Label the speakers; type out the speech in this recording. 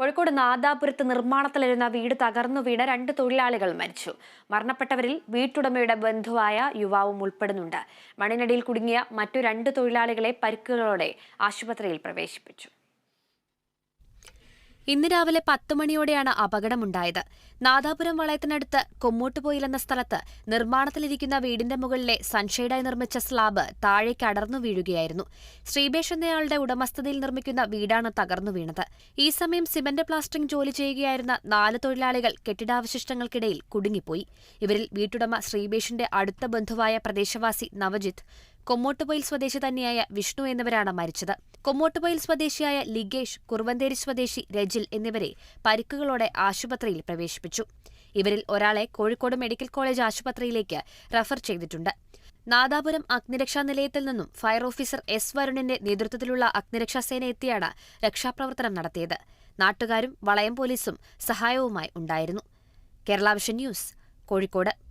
Speaker 1: കോഴിക്കോട് നാദാപുരത്ത് നിർമ്മാണത്തിലിരുന്ന വീട് തകർന്നു വീണ രണ്ട് തൊഴിലാളികൾ മരിച്ചു. മരണപ്പെട്ടവരിൽ വീട്ടുടമയുടെ ബന്ധുവായ യുവാവും ഉൾപ്പെടുന്നുണ്ട്. മണ്ണിനടിയിൽ കുടുങ്ങിയ മറ്റു രണ്ട് തൊഴിലാളികളെ പരിക്കുകളോടെ ആശുപത്രിയിൽ പ്രവേശിപ്പിച്ചു.
Speaker 2: ഇന്ന് രാവിലെ പത്ത് മണിയോടെയാണ് അപകടമുണ്ടായത്. നാദാപുരം വളയത്തിനടുത്ത് കൊമ്മൂട്ടുപോയിൽ എന്ന സ്ഥലത്ത് നിർമ്മാണത്തിലിരിക്കുന്ന വീടിന്റെ മുകളിലെ സൺഷെയ്ഡായി നിർമ്മിച്ച സ്ലാബ് താഴേക്ക് അടർന്നു വീഴുകയായിരുന്നു. ശ്രീബേഷ് എന്നയാളുടെ ഉടമസ്ഥതയിൽ നിർമ്മിക്കുന്ന വീടാണ് തകർന്നു വീണത്. ഈ സമയം സിമന്റ് പ്ലാസ്റ്ററിംഗ് ജോലി ചെയ്യുകയായിരുന്ന നാല് തൊഴിലാളികൾ കെട്ടിടാവശിഷ്ടങ്ങൾക്കിടയിൽ കുടുങ്ങിപ്പോയി. ഇവരിൽ വീട്ടുടമ ശ്രീബേഷിന്റെ അടുത്ത ബന്ധുവായ പ്രദേശവാസി നവജിത്ത്. കൊമ്മോട്ടുപൊയിൽ സ്വദേശി തന്നെയായ വിഷ്ണു എന്നിവരാണ് മരിച്ചത്. കൊമ്മോട്ടുപൊയിൽ സ്വദേശിയായ ലിഗേഷ് കുറുവന്തേരി സ്വദേശി രജിൽ എന്നിവരെ പരിക്കുകളോടെ ആശുപത്രിയിൽ പ്രവേശിപ്പിച്ചു. ഇവരിൽ ഒരാളെ കോഴിക്കോട് മെഡിക്കൽ കോളേജ് ആശുപത്രിയിലേക്ക് റഫർ ചെയ്തിട്ടുണ്ട്. നാദാപുരം അഗ്നിരക്ഷാ നിലയത്തിൽ നിന്നും ഫയർ ഓഫീസർ എസ് വരുണിന്റെ നേതൃത്വത്തിലുള്ള അഗ്നിരക്ഷാസേന എത്തിയാണ് രക്ഷാപ്രവർത്തനം നടത്തിയത്. നാട്ടുകാരും വളയം പോലീസും സഹായവുമായി ഉണ്ടായിരുന്നു. Kerala vision news Kozhikode.